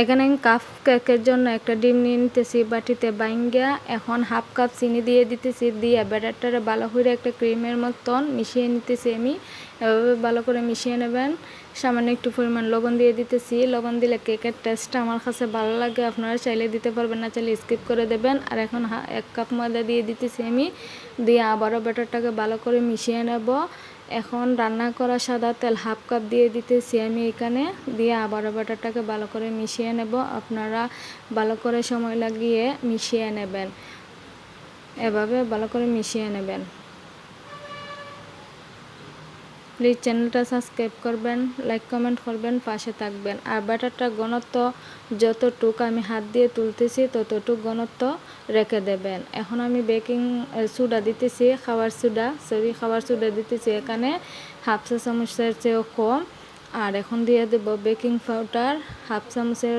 এখানে আমি কাপ কেকের জন্য একটা ডিম নিয়ে নিতেছি, বাটিতে বাইঙ্গা, এখন হাফ কাপ চিনি দিয়ে দিতেছি, দিয়ে ব্যাটারটারে ভালো করে একটা ক্রিমের মতন মিশিয়ে নিতেছি আমি। এভাবে ভালো করে মিশিয়ে নেবেন। সামান্য একটু পরিমাণ লবণ দিয়ে দিতেছি। লবণ দিলে কেকের টেস্টটা আমার কাছে ভালো লাগে, আপনারা চাইলে দিতে পারবেন, না চাইলে স্কিপ করে দেবেন। আর এখন এক কাপ ময়দা দিয়ে দিতেছি আমি, দিয়ে আবারও ব্যাটারটাকে ভালো করে মিশিয়ে নেব। এখন রান্না করা সাদা তেল হাফ কাপ দিয়ে দিতেছি আমি এখানে। দিয়ে আবার ব্যাটারটাকে ভালো করে মিশিয়ে নেব। আপনারা ভালো করে সময় লাগিয়ে মিশিয়ে নেবেন। এভাবে ভালো করে মিশিয়ে নেবেন। প্লিজ চ্যানেলটা সাবস্ক্রাইব করবেন, লাইক, কমেন্ট করবেন, পাশে থাকবেন। আর ব্যাটারটা ঘনত্ব যতটুক আমি হাত দিয়ে তুলতেছি, ততটুক ঘনত্ব রেখে দেবেন। এখন আমি বেকিং সোডা দিতেছি খাবার সোডা, সরি খাবার সোডা দিতেছি এখানে। হাফ চা চামচের চেয়েও কম। আর এখন দিয়ে দেব বেকিং পাউডার। হাফ চামচের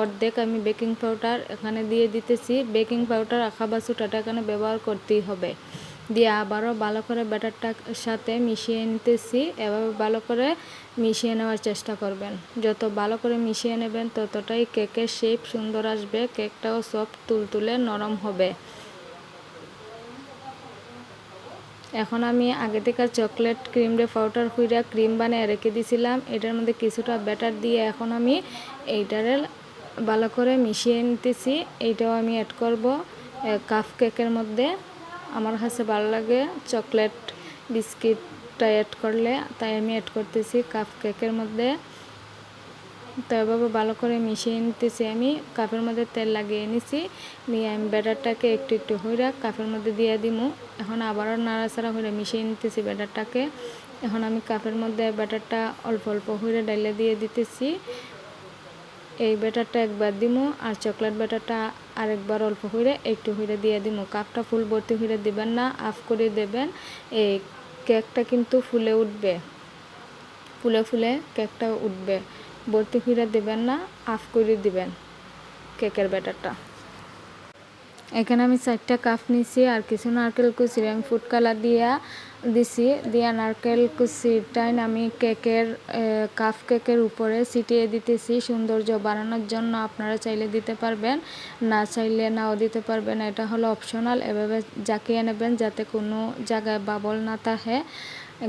অর্ধেক আমি বেকিং পাউডার এখানে দিয়ে দিতেছি। বেকিং পাউডার খাবার সোডাটা এখানে ব্যবহার করতেই হবে। দিয়ে আবারও ভালো করে ব্যাটারটার সাথে মিশিয়ে নিতেছি। এভাবে ভালো করে মিশিয়ে নেওয়ার চেষ্টা করবেন। যত ভালো করে মিশিয়ে নেবেন, ততটাই কেকের শেপ সুন্দর আসবে, কেকটাও সফট তুলতুলে নরম হবে। এখন আমি আগে থেকে চকলেট ক্রিম রে পাউডার খুঁড়া ক্রিম বানিয়ে রেখে দিয়েছিলাম এটার মধ্যে কিছুটা ব্যাটার দিয়ে এখন আমি এইটারে ভালো করে মিশিয়ে নিতেছি। এইটাও আমি অ্যাড করব কাপ কেকের মধ্যে। আমার কাছে ভালো লাগে চকলেট বিস্কিটটা অ্যাড করলে, তাই আমি অ্যাড করতেছি কাপ কেকের মধ্যে। তো এভাবে ভালো করে মিশিয়ে নিতেছি আমি কাপের মধ্যে তেল লাগিয়ে নিছি, নিয়ে আমি ব্যাটারটাকে একটু একটু হইরা কাপের মধ্যে দিয়ে দিমু। এখন আবারও নাড়াচাড়া হইরা মিশিয়ে নিতেছি ব্যাটারটাকে। এখন আমি কাপের মধ্যে ব্যাটারটা অল্প অল্প হইরে ডাইলে দিয়ে দিতেছি। এই ব্যাটারটা একবার দিমু আর চকলেট ব্যাটারটা আরেকবার অল্প হইরে একটু হইরে দিয়ে দিমু। কাপটা ফুল ভর্তি হইরে দিবেন না আফ করে দেবেন। এই কেকটা কিন্তু ফুলে উঠবে। ফুলে ফুলে কেকটা উঠবে। ভর্তি হইরে দেবেন না আফ করে দিবেন কেকের ব্যাটারটা। এখানে আমি চারটা কাপ নিছি, আর কিছু নারকেল কুচি, আমি ফুড কালার দিয়া দিছি। দিয়া নারকেল কুচিটাই আমি কেকের কাপ কেকের উপরে ছিটিয়ে দিতেছি। সৌন্দর্য বানানোর জন্য আপনারা চাইলে দিতে পারবেন, না চাইলে নাও দিতে পারবেন। এটা হলো অপশনাল এভাবে জাকিয়ে নেবেন যাতে কোনো জায়গায় বাবল না থাকে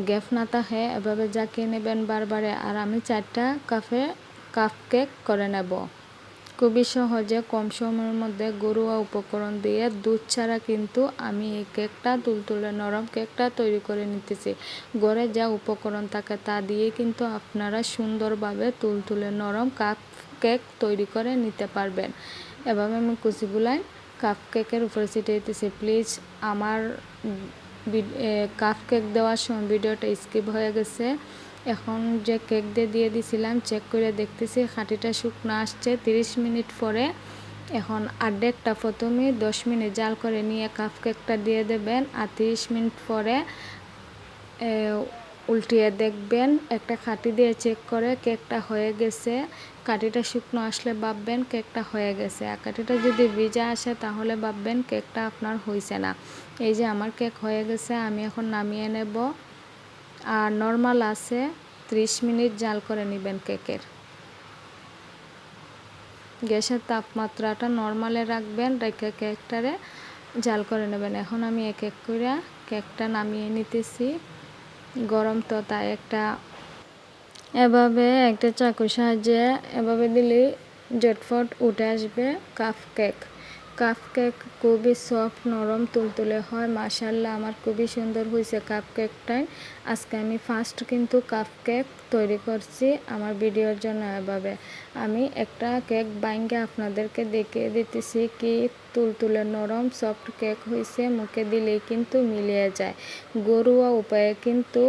গ্যাপ না থাকে। এভাবে জাকিয়ে নেবেন বারবারে। আর আমি চারটা কাপে কাপ কেক করে নেব। খুবই সহজে কম সময়ের মধ্যে গরুয়া উপকরণ দিয়ে দুধ ছাড়া কিন্তু আমি এই কেকটা, তুলতুলে নরম কেকটা তৈরি করে নিতেছি। ঘরে যা উপকরণ থাকে তা দিয়ে কিন্তু আপনারা সুন্দরভাবে তুলতুলে নরম কাপ কেক তৈরি করে নিতে পারবেন। এভাবে আমি কুচিগুলাই কাপ কেকের উপরে ছিটিয়ে দিতেছি প্লিজ, আমার কাপ কেক দেওয়ার সময় ভিডিওটা স্কিপ হয়ে গেছে। এখন যে কেক দিয়ে দিয়ে দিছিলাম চেক করে দেখতেছি, খাঁটিটা শুকনো আসছে। 30 মিনিট পরে এখন আর্ধেকটা প্রথমে 10 মিনিট জাল করে নিয়ে কাপ কেকটা দিয়ে দেবেন। আর 30 মিনিট পরে উল্টিয়ে দেখবেন, একটা খাঁটি দিয়ে চেক করে কেকটা হয়ে গেছে। কাঠিটা শুকনো আসলে ভাববেন কেকটা হয়ে গেছে। আর কাঠিটা যদি ভিজা আসে তাহলে ভাববেন কেকটা আপনার হয়েছে না। এই যে আমার কেক হয়ে গেছে, আমি এখন নামিয়ে নেব। আর নর্মাল আছে 30 মিনিট জাল করে নেবেন কেকের। গ্যাসের তাপমাত্রাটা নর্মালে রাখবেন, রেখে কেকটারে জাল করে নেবেন। এখন আমি এক এক করে কেকটা নামিয়ে নিতেছি। গরম তো তাই একটা এভাবে একটা চাকুর সাহায্যে এভাবে দিলে জটফট উঠে আসবে কাপ কেক। কাপ কেক খুবই সফট নরম, তুলতুলে হয়। মাশাল্লাহ আমার খুবই সুন্দর হয়েছে কাপ কেকটাই আজকে আমি ফার্স্ট কিন্তু কাপ কেক তৈরি করছি আমার ভিডিওর জন্য এভাবে। আমি একটা কেক বাইঙ্গে আপনাদেরকে দেখিয়ে দিতেছি কি তুলতুলে নরম সফট কেক হয়েছে, মুখে দিলেই কিন্তু মিলিয়ে যায়। গরুয়া উপায়ে কিন্তু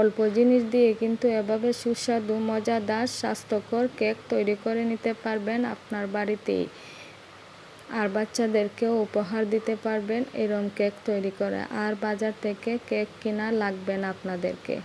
অল্প জিনিস দিয়ে কিন্তু এভাবে সুস্বাদু, মজাদার, স্বাস্থ্যকর কেক তৈরি করে নিতে পারবেন আপনার বাড়িতেই। আর বাচ্চাদেরকেও উপহার দিতে পারবেন। এরম কেক তৈরি করে। আর বাজার থেকে কেক কেনা লাগবে না আপনাদেরকে।